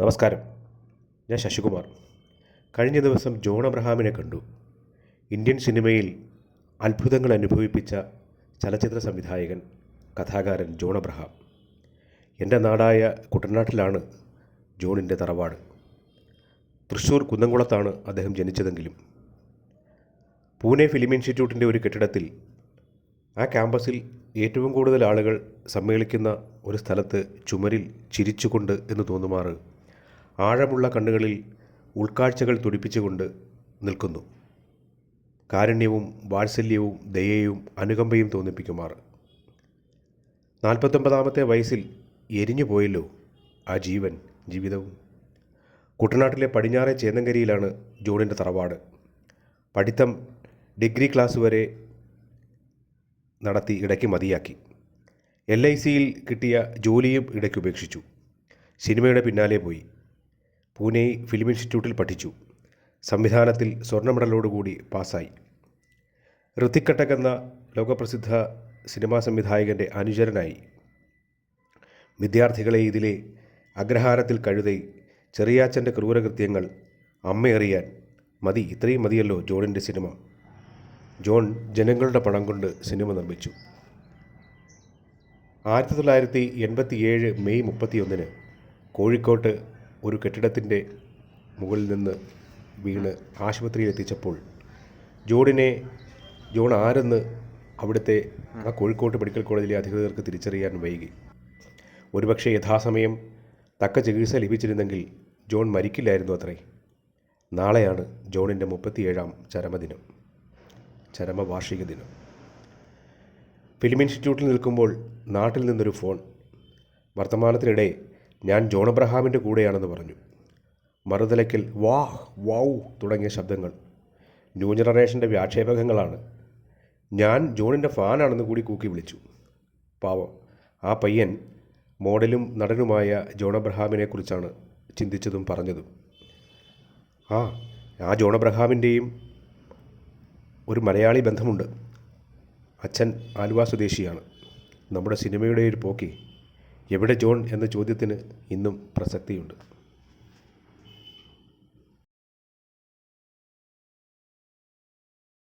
നമസ്കാരം. ഞാൻ ശശികുമാർ. കഴിഞ്ഞ ദിവസം ജോൺ അബ്രഹാമിനെ കണ്ടു. ഇന്ത്യൻ സിനിമയിൽ അത്ഭുതങ്ങൾ അനുഭവിപ്പിച്ച ചലച്ചിത്ര സംവിധായകൻ കഥാകാരൻ ജോൺ അബ്രഹാം. എന്റെ നാടായ കുട്ടനാട്ടിലാണ് ജോണിന്റെ തറവാട്. തൃശ്ശൂർ കുന്നംകുളത്താണ് അദ്ദേഹം ജനിച്ചതെങ്കിലും. പൂനെ ഫിലിം ഇൻസ്റ്റിറ്റ്യൂട്ടിന്റെ ഒരു കെട്ടിടത്തിൽ ആ ക്യാമ്പസിൽ ഏറ്റവും കൂടുതൽ ആളുകൾ സമ്മേളിക്കുന്ന ഒരു സ്ഥലത്ത് ചുമരിൽ ചിരിച്ചുകൊണ്ട് എന്ന് തോന്നുമാറ് ആഴമുള്ള കണ്ണുകളിൽ ഉൾക്കാഴ്ചകൾ തുടിപ്പിച്ചുകൊണ്ട് നിൽക്കുന്നു. കാരുണ്യവും വാത്സല്യവും ദയയും അനുകമ്പയും തോന്നിപ്പിക്കുമാർ. നാൽപ്പത്തൊമ്പതാമത്തെ വയസ്സിൽ എരിഞ്ഞു പോയല്ലോ ആ ജീവൻ ജീവിതവും. കുട്ടനാട്ടിലെ പടിഞ്ഞാറെ ചേന്നങ്കരിയിലാണ് ജോണിന്റെ തറവാട്. പഠിത്തം ഡിഗ്രി ക്ലാസ് വരെ നടത്തി ഇടയ്ക്ക് മതിയാക്കി. എൽ ഐ സിയിൽ കിട്ടിയ ജോലിയും ഇടയ്ക്ക് ഉപേക്ഷിച്ചു. സിനിമയുടെ പിന്നാലെ പോയി. പൂനെ ഫിലിം ഇൻസ്റ്റിറ്റ്യൂട്ടിൽ പഠിച്ചു. സംവിധാനത്തിൽ സ്വർണ മെഡലോടുകൂടി പാസ്സായി. ഋത്തിക് കട്ടക് എന്ന ലോകപ്രസിദ്ധ സിനിമാ സംവിധായകന്റെ അനുചരനായി. വിദ്യാർത്ഥികളെ ഇതിലെ അഗ്രഹാരത്തിൽ കഴുതി ചെറിയാച്ചന്റെ ക്രൂരകൃത്യങ്ങൾ അമ്മയറിയാൻ മതി ഇത്രയും മതിയല്ലോ ജോണിന്റെ സിനിമ. ജോൺ ജനങ്ങളുടെ പണം കൊണ്ട് സിനിമ നിർമ്മിച്ചു. ആയിരത്തി തൊള്ളായിരത്തി എൺപത്തി ഏഴ് മെയ് മുപ്പത്തിയൊന്നിന് കോഴിക്കോട്ട് ഒരു കെട്ടിടത്തിന്റെ മുകളിൽ നിന്ന് വീണ് ആശുപത്രിയിൽ എത്തിച്ചപ്പോൾ ജോണിനെ ജോൺ ആരെന്ന് അവിടുത്തെ ആ കോഴിക്കോട്ട് മെഡിക്കൽ കോളേജിലെ അധികൃതർക്ക് തിരിച്ചറിയാൻ വൈകി. ഒരുപക്ഷെ യഥാസമയം തക്ക ചികിത്സ ലഭിച്ചിരുന്നെങ്കിൽ ജോൺ മരിക്കില്ലായിരുന്നു അത്രേ. നാളെയാണ് ജോണിന്റെ മുപ്പത്തിയേഴാം ചരമദിനം ചരമവാർഷിക ദിനം. ഫിലിം ഇൻസ്റ്റിറ്റ്യൂട്ടിൽ നിൽക്കുമ്പോൾ നാട്ടിൽ നിന്നൊരു ഫോൺ വർത്തമാനത്തിനിടെ ഞാൻ ജോൺ അബ്രഹാമിന്റെ കൂടെയാണെന്ന് പറഞ്ഞു. മറുതലയ്ക്കൽ വാ വൗ തുടങ്ങിയ ശബ്ദങ്ങൾ. ന്യൂ ജനറേഷന്റെ വ്യാക്ഷേപകങ്ങളാണ്. ഞാൻ ജോണിന്റെ ഫാനാണെന്ന് കൂടി കൂക്കി വിളിച്ചു. പാവം ആ പയ്യൻ മോഡലും നടനുമായ ജോൺ അബ്രഹാമിനെക്കുറിച്ചാണ് ചിന്തിച്ചതും പറഞ്ഞതും. ആ ആ ജോൺ അബ്രഹാമിന്റെയും ഒരു മലയാളി ബന്ധമുണ്ട്. അച്ഛൻ ആലുവ സ്വദേശിയാണ്. നമ്മുടെ സിനിമയുടെ ഒരു പോക്കി. എവിടെ ജോൺ എന്ന ചോദ്യത്തിന് ഇന്നും പ്രസക്തിയുണ്ട്.